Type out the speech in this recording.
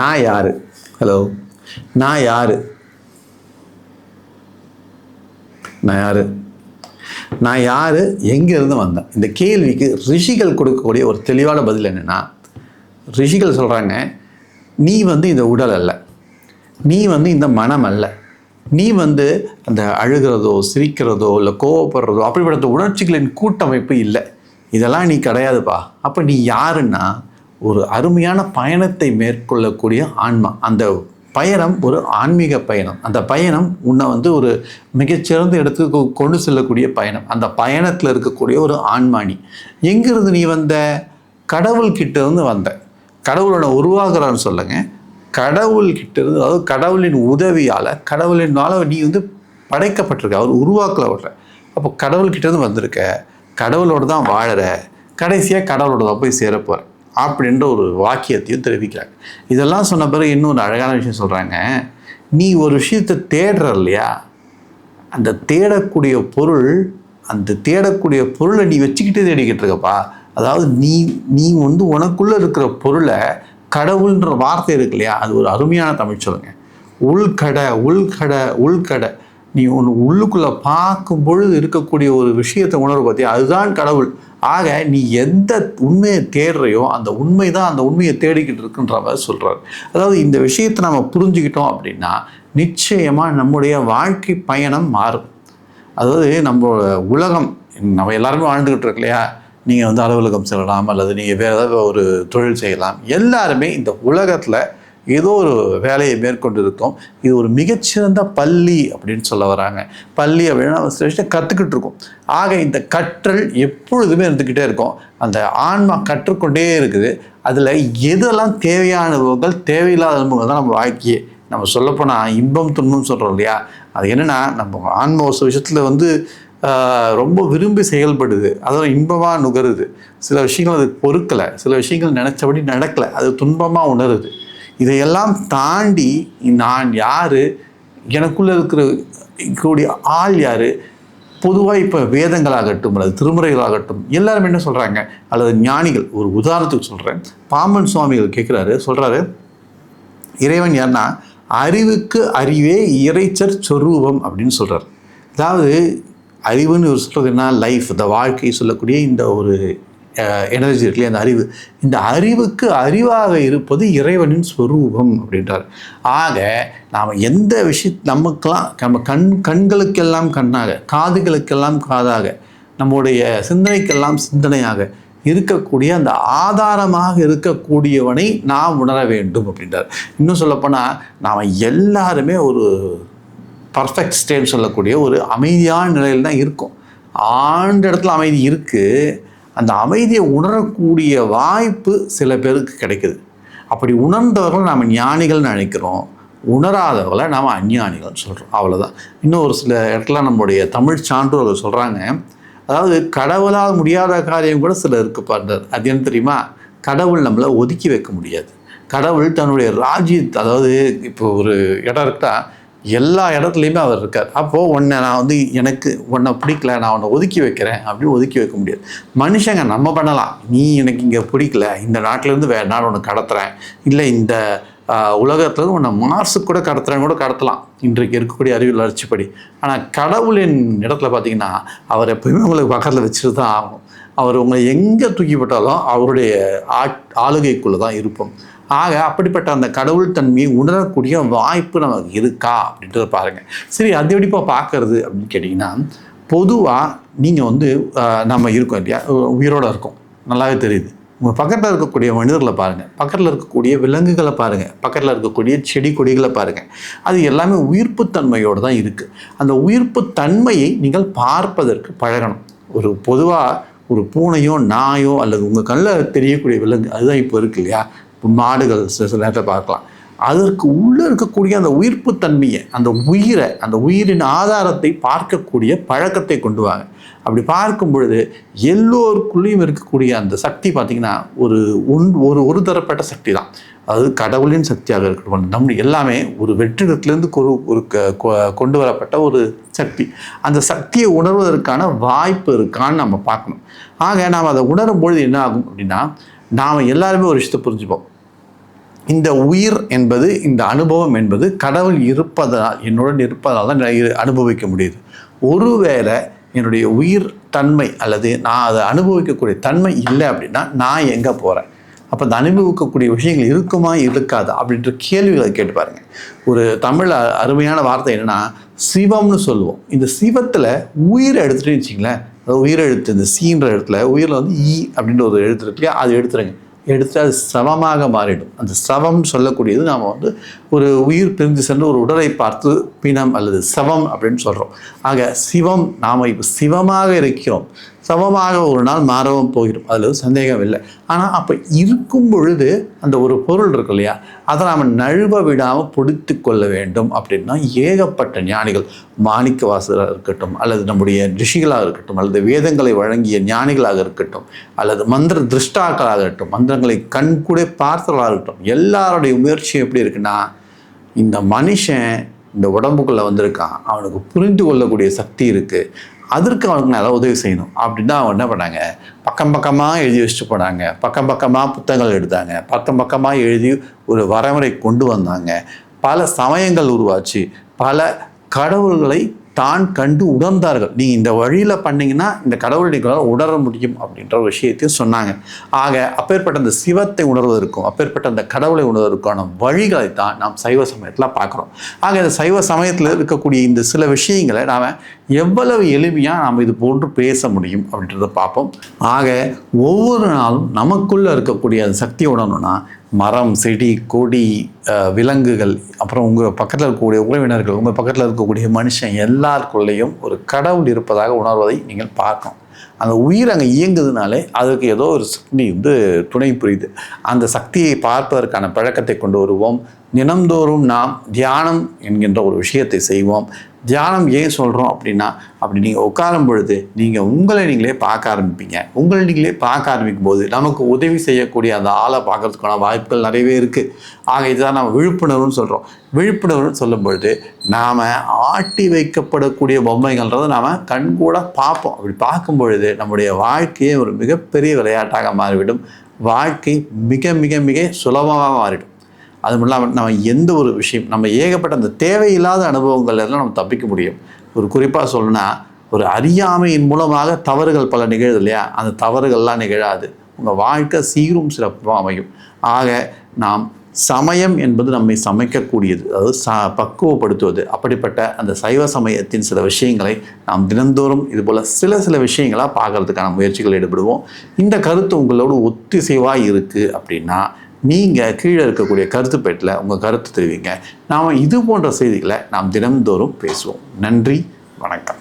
நான் யார்? ஹலோ நான் யார்? நான் யார்? நான் யார்? எங்கேருந்து வந்தேன்? இந்த கேள்விக்கு ரிஷிகள் கொடுக்கக்கூடிய ஒரு தெளிவான பதில் என்னென்னா ரிஷிகள் சொல்கிறாங்க நீ வந்து இந்த உடல் அல்ல. நீ வந்து இந்த மனம் அல்ல. நீ வந்து அந்த அழுகிறதோ சிரிக்கிறதோ இல்லை கோவப்படுறதோ அப்படிப்பட்ட உணர்ச்சிகளின் கூட்டமைப்பு இல்லை. இதெல்லாம் நீ கிடையாதுப்பா. அப்போ நீ யாருன்னா ஒரு அருமையான பயணத்தை மேற்கொள்ளக்கூடிய ஆன்மா. அந்த பயணம் ஒரு ஆன்மீக பயணம். அந்த பயணம் உன்னை வந்து ஒரு மிகச்சிறந்த இடத்துக்கு கொண்டு செல்லக்கூடிய பயணம். அந்த பயணத்தில் இருக்கக்கூடிய ஒரு ஆன்மானி எங்கிருந்து நீ வந்த? கடவுள்கிட்ட இருந்து வந்த கடவுளோட உருவாகிறான்னு சொல்லுங்க. கடவுள்கிட்ட இருந்து அதாவது கடவுளின் உதவியால் கடவுளினால நீ வந்து படைக்கப்பட்டிருக்க. அவர் உருவாக்கல விடுற அப்போ கடவுள்கிட்ட இருந்து வந்திருக்க. கடவுளோட தான் வாழற. கடைசியாக கடவுளோட தான் போய் சேரப்போகிற அப்படின்ற ஒரு வாக்கியத்தையும் தெரிவிக்கிறாங்க. இதெல்லாம் சொன்ன பிறகு இன்னொரு அழகான விஷயம் சொல்கிறாங்க நீ ஒரு விஷயத்தை தேடுற இல்லையா? அந்த தேடக்கூடிய பொருள் அந்த தேடக்கூடிய பொருளை நீ வச்சுக்கிட்டே தேடிக்கிட்டு இருக்கப்பா. அதாவது நீ நீ வந்து உனக்குள்ளே இருக்கிற பொருளை கடவுள்ன்ற வார்த்தை இருக்கு இல்லையா? அது ஒரு அருமையான தமிழ் சொல்லுங்க. உள்கடை உள்கடை உள்கடை. நீ ஒன்று உள்ளுக்குள்ளே பார்க்கும் பொழுது இருக்கக்கூடிய ஒரு விஷயத்தை உணர்வு பார்த்தியா? அதுதான் கடவுள். ஆக நீ எந்த உண்மையை தேடுறையோ அந்த உண்மை தான் அந்த உண்மையை தேடிக்கிட்டு இருக்குன்ற மாதிரி சொல்கிறார் அதாவது இந்த விஷயத்தை நம்ம புரிஞ்சுக்கிட்டோம் அப்படின்னா நிச்சயமாக நம்முடைய வாழ்க்கை பயணம் மாறும். அதாவது நம்மளோட உலகம் நம்ம எல்லாருமே வாழ்ந்துக்கிட்டு இருக்கு இல்லையா? நீங்கள் வந்து அலுவலகம் செல்லலாம் அல்லது நீங்கள் வேறு ஏதாவது ஒரு தொழில் செய்யலாம். எல்லாருமே இந்த உலகத்தில் ஏதோ ஒரு வேலையை மேற்கொண்டு இருக்கோம் இது ஒரு மிகச்சிறந்த பள்ளி அப்படின்னு சொல்ல வராங்க. பள்ளி அப்படின்னா சில விஷயம் கற்றுக்கிட்டு இருக்கோம். ஆக இந்த கற்றல் எப்பொழுதுமே இருந்துக்கிட்டே இருக்கும். அந்த ஆன்மா கற்றுக்கொண்டே இருக்குது. அதில் எதெல்லாம் தேவையான அனுபவங்கள் தேவையில்லாத அனுபவங்கள் தான் நம்ம வாழ்க்கையே. நம்ம சொல்லப்போனால் இன்பம் துன்பம் சொல்கிறோம் இல்லையா? அது என்னென்னா நம்ம ஆன்ம ஒரு விஷயத்தில் வந்து ரொம்ப விரும்பி செயல்படுது. அதெல்லாம் இன்பமாக நுகருது. சில விஷயங்கள் அது பொறுக்கலை. சில விஷயங்கள் நினச்சபடி நடக்கலை. அது துன்பமாக உணருது. இதையெல்லாம் தாண்டி நான் யார்? எனக்குள்ளே இருக்கிற கூடிய ஆள் யார்? பொதுவாக இப்போ வேதங்களாகட்டும் அல்லது திருமுறைகளாகட்டும் எல்லாரும் என்ன சொல்கிறாங்க அல்லது ஞானிகள் ஒரு உதாரணத்துக்கு சொல்கிறேன் பாம்பன் சுவாமிகள் கேட்குறாரு சொல்கிறாரு இறைவன் யாருன்னா அறிவுக்கு அறிவே இறைச்சர் சொரூபம் அப்படின்னு சொல்கிறார் அதாவது அறிவுன்னு இவர் சொல்கிறது என்ன? லைஃப் இந்த வாழ்க்கை சொல்லக்கூடிய இந்த ஒரு எனர்ஜி இருக்கு அந்த அறிவு. இந்த அறிவுக்கு அறிவாக இருப்பது இறைவனின் ஸ்வரூபம் அப்படின்றார். ஆக நாம் எந்த விஷய நமக்கெல்லாம் நம்ம கண் கண்களுக்கெல்லாம் கண்ணாக காதுகளுக்கெல்லாம் காதாக நம்முடைய சிந்தனைக்கெல்லாம் சிந்தனையாக இருக்கக்கூடிய அந்த ஆதாரமாக இருக்கக்கூடியவனை நாம் உணர வேண்டும் அப்படின்றார். இன்னும் சொல்லப்போனால் நாம் எல்லாருமே ஒரு பர்ஃபெக்ட் ஸ்டேட் சொல்லக்கூடிய ஒரு அமைதியான நிலையில் தான் இருக்கும். ஆண்ட இடத்துல அமைதி இருக்குது அந்த அமைதியை உணரக்கூடிய வாய்ப்பு சில பேருக்கு கிடைக்குது. அப்படி உணர்ந்தவர்கள் நாம் ஞானிகள்னு நினைக்கிறோம். உணராதவர்களை நாம் அஞ்ஞானிகள்னு சொல்கிறோம் அவ்வளோதான் இன்னும் ஒரு சில இடத்துல நம்முடைய தமிழ் சான்றோர்கள் சொல்கிறாங்க அதாவது கடவுளால் முடியாத காரியம் கூட சில இருக்கு பாருந்தார் அது என்ன தெரியுமா? கடவுள் நம்மளை ஒதுக்கி வைக்க முடியாது. கடவுள் தன்னுடைய ராஜ்ய அதாவது இப்போ ஒரு இடம் இருக்கா எல்லா இடத்துலையுமே அவர் இருக்கார். அப்போது உன்னை நான் வந்து எனக்கு உன்னை பிடிக்கல நான் உன்னை ஒதுக்கி வைக்கிறேன் அப்படின்னு ஒதுக்கி வைக்க முடியாது. மனுஷங்க நம்ம பண்ணலாம். நீ எனக்கு இங்கே பிடிக்கல இந்த நாட்டிலேருந்து வேறு நாடு ஒன்று கடத்துகிறேன் இல்லை இந்த உலகத்தில் உன்னை மார்ஸுக்கு கூட கடத்துறேன்னு கூட கடத்தலாம். இன்றைக்கு இருக்கக்கூடிய அறிவியல் வளர்ச்சிப்படி. ஆனால் கடவுளின் இடத்துல பார்த்தீங்கன்னா அவர் எப்பயுமே உங்களுக்கு பக்கத்தில் வச்சுட்டு தான் ஆகும். அவர் உங்களை எங்கே தூக்கிப்பட்டாலும் அவருடைய ஆட் ஆளுகைக்குள்ளே தான் இருப்போம். ஆக அப்படிப்பட்ட அந்த கடவுள் தன்மையை உணரக்கூடிய வாய்ப்பு நமக்கு இருக்கா அப்படின்றத பாருங்கள் சரி அது எப்படிப்பா பார்க்கறது அப்படின்னு கேட்டிங்கன்னா பொதுவாக நீங்கள் வந்து நம்ம இருக்கோம் இல்லையா? உயிரோடு இருக்கோம். நல்லாவே தெரியுது. உங்கள் பக்கத்தில் இருக்கக்கூடிய மனிதர்களை பாருங்கள் பக்கத்தில் இருக்கக்கூடிய விலங்குகளை பாருங்கள் பக்கத்தில் இருக்கக்கூடிய செடி கொடிகளை பாருங்கள் அது எல்லாமே உயிர்ப்புத்தன்மையோடு தான் இருக்குது அந்த உயிர்ப்பு தன்மையை நீங்கள் பார்ப்பதற்கு பழகணும். ஒரு பொதுவாக ஒரு பூனையோ நாயோ அல்லது உங்கள் கண்ணில் தெரியக்கூடிய விலங்கு அதுதான் இப்போ இருக்கு இல்லையா? மாடுகள் சில சில நேரத்தில் பார்க்கலாம். அதற்கு உள்ளே இருக்கக்கூடிய அந்த உயிர்ப்புத்தன்மையை அந்த உயிரை அந்த உயிரின் ஆதாரத்தை பார்க்கக்கூடிய பழக்கத்தை கொண்டு வாங்க. அப்படி பார்க்கும் பொழுது எல்லோருக்குள்ளேயும் இருக்கக்கூடிய அந்த சக்தி பார்த்திங்கன்னா ஒரு ஒன் ஒரு ஒரு தரப்பட்ட சக்தி தான் அதாவது கடவுளின் சக்தியாக இருக்கட்டும். நம்ம எல்லாமே ஒரு வெற்றிடத்துலேருந்து ஒரு ஒரு க- கொ- கொண்டு வரப்பட்ட ஒரு சக்தி. அந்த சக்தியை உணர்வதற்கான வாய்ப்பு இருக்கான்னு நம்ம பார்க்கணும். ஆக நாம் அதை உணரும் பொழுது என்ன ஆகும் அப்படின்னா நாம் எல்லாருமே ஒரு விஷயத்தை புரிஞ்சுப்போம். இந்த உயிர் என்பது இந்த அனுபவம் என்பது கடவுள் இருப்பதால் என்னுடன் இருப்பதால் தான் அனுபவிக்க முடியுது. ஒருவேளை என்னுடைய உயிர் தன்மை அல்லது நான் அதை அனுபவிக்கக்கூடிய தன்மை இல்லை அப்படின்னா நான் எங்கே போகிறேன் அப்போ அந்த அனுபவிக்கக்கூடிய விஷயங்கள் இருக்குமா இருக்காதா அப்படின்ற கேள்விகளை கேட்டு பாருங்கள் ஒரு தமிழ் அருமையான வார்த்தை என்னன்னா சிவம்னு சொல்லுவோம். இந்த சிவத்தில் உயிரை எடுத்துகிட்டு வச்சிங்களேன் அதாவது உயிரை எழுத்து இந்த சீன்ற இடத்துல உயிரில் வந்து ஈ அப்படின்ற ஒரு எழுத்து இருக்கு இல்லையா? அது எடுத்துருங்க. எடுத்து அது சவமாக மாறிடும். அந்த சவம் சொல்லக்கூடியது நாம் வந்து ஒரு உயிர் பிரிந்து சென்று ஒரு உடலை பார்த்து பிணம் அல்லது சவம் அப்படின்னு சொல்கிறோம் ஆக சிவம் நாம் இப்போ சிவமாக இருக்கிறோம். சமமாக ஒரு நாள் மாறவும் போயிடும் அதில் சந்தேகம் இல்லை. ஆனால் அப்போ இருக்கும் பொழுது அந்த ஒரு பொருள் இருக்கு இல்லையா? அதை நாம் நழுவ விடாமல் பிடித்து கொள்ள வேண்டும் அப்படின்னா ஏகப்பட்ட ஞானிகள் மாணிக்க வாசகராக இருக்கட்டும் அல்லது நம்முடைய ரிஷிகளாக இருக்கட்டும் அல்லது வேதங்களை வழங்கிய ஞானிகளாக இருக்கட்டும் அல்லது மந்திர திருஷ்டாக்களாக இருக்கட்டும் மந்திரங்களை கண்கூட பார்த்தவர்களாக இருக்கட்டும் எல்லாருடைய முயற்சி எப்படி இருக்குன்னா இந்த மனுஷன் இந்த உடம்புக்குள்ளே வந்திருக்கான். அவனுக்கு புரிந்து கொள்ளக்கூடிய சக்தி இருக்குது அதற்கு அவனுக்கு நல்லா உதவி செய்யணும். அப்படின்னா அவங்க என்ன பண்ணாங்க? பக்கம் பக்கமாக எழுதி வச்சுட்டு போனாங்க. பக்கம் பக்கமாக புத்தகங்கள் எடுத்தாங்க. பக்கம் பக்கமாக எழுதி ஒரு வரைமுறை கொண்டு வந்தாங்க. பல சமயங்கள் உருவாச்சு. பல கடவுள்களை தான் கண்டு உணர்ந்தார்கள். நீ இந்த வழியில் பண்ணிங்கன்னா இந்த கடவுளுடைய உணர முடியும் அப்படின்ற ஒரு விஷயத்தையும் சொன்னாங்க. ஆக அப்பேற்பட்ட அந்த சிவத்தை உணர்வதற்கும் அப்பேற்பட்ட அந்த கடவுளை உணர்வதற்கான வழிகளை தான் நாம் சைவ சமயத்தில் பார்க்குறோம். ஆக இந்த சைவ சமயத்தில் இருக்கக்கூடிய இந்த சில விஷயங்களை நாம் எவ்வளவு எளிமையாக நாம் இது போன்று பேச முடியும் அப்படின்றத பார்ப்போம். ஆக ஒவ்வொரு நாளும் நமக்குள்ளே இருக்கக்கூடிய அந்த சக்தியை உணரணும்னா மரம் செடி கொடி விலங்குகள் அப்புறம் உங்கள் பக்கத்தில் இருக்கக்கூடிய உறவினர்கள் உங்கள் பக்கத்தில் இருக்கக்கூடிய மனுஷன் எல்லாருக்குள்ளேயும் ஒரு கடவுள் இருப்பதாக உணர்வதை நீங்கள் பார்க்கணும். அந்த உயிர் அங்கே இயங்குதுனாலே அதுக்கு ஏதோ ஒரு சக்தி வந்து துணை புரியுது. அந்த சக்தியை பார்ப்பதற்கான பழக்கத்தை கொண்டு வருவோம். தினந்தோறும் நாம் தியானம் என்கின்ற ஒரு விஷயத்தை செய்வோம். தியானம் ஏன் சொல்கிறோம் அப்படின்னா அப்படி நீங்கள் உட்காரும் பொழுது நீங்கள் உங்களை நீங்களே பார்க்க ஆரம்பிப்பீங்க. உங்களை நீங்களே பார்க்க ஆரம்பிக்கும் போது நமக்கு உதவி செய்யக்கூடிய அந்த ஆளை பார்க்கறதுக்கான வாய்ப்புகள் நிறையவே இருக்குது ஆக இதுதான் நம்ம விழிப்புணர்வுன்னு சொல்கிறோம் விழிப்புணர்வுன்னு சொல்லும் பொழுது நாம் ஆட்டி வைக்கப்படக்கூடிய பொம்மைகள்ன்றதை நாம் கண்கூட பார்ப்போம். அப்படி பார்க்கும் பொழுது நம்முடைய வாழ்க்கையே ஒரு மிகப்பெரிய விளையாட்டாக மாறிவிடும். வாழ்க்கை மிக மிக மிக சுலபமாக மாறிடும் அது இல்லாமல் நம்ம எந்த ஒரு விஷயம் நம்ம ஏகப்பட்ட அந்த தேவையில்லாத அனுபவங்கள் எல்லாம் நம்ம தப்பிக்க முடியும். ஒரு குறிப்பாக சொல்லணும்னா ஒரு அறியாமையின் மூலமாக தவறுகள் பல நிகழுது இல்லையா? அந்த தவறுகள்லாம் நிகழாது. உங்கள் வாழ்க்கை சீரும் சிறப்பாக அமையும். ஆக நாம் சமயம் என்பது நம்மை சமைக்கக்கூடியது அதாவது ச பக்குவப்படுத்துவது. அப்படிப்பட்ட அந்த சைவ சமயத்தின் சில விஷயங்களை நாம் தினந்தோறும் இதுபோல் சில சில விஷயங்களாக பார்க்கறதுக்கான முயற்சிகள் ஈடுபடுவோம். இந்த கருத்து உங்களோட ஒத்திசைவாக இருக்குது அப்படின்னா நீங்கள் கீழே இருக்கக்கூடிய கருத்து பெட்டில் உங்கள் கருத்து தெரிவிங்க. நாம் இது போன்ற செய்திகளை நாம் தினந்தோறும் பேசுவோம். நன்றி வணக்கம்.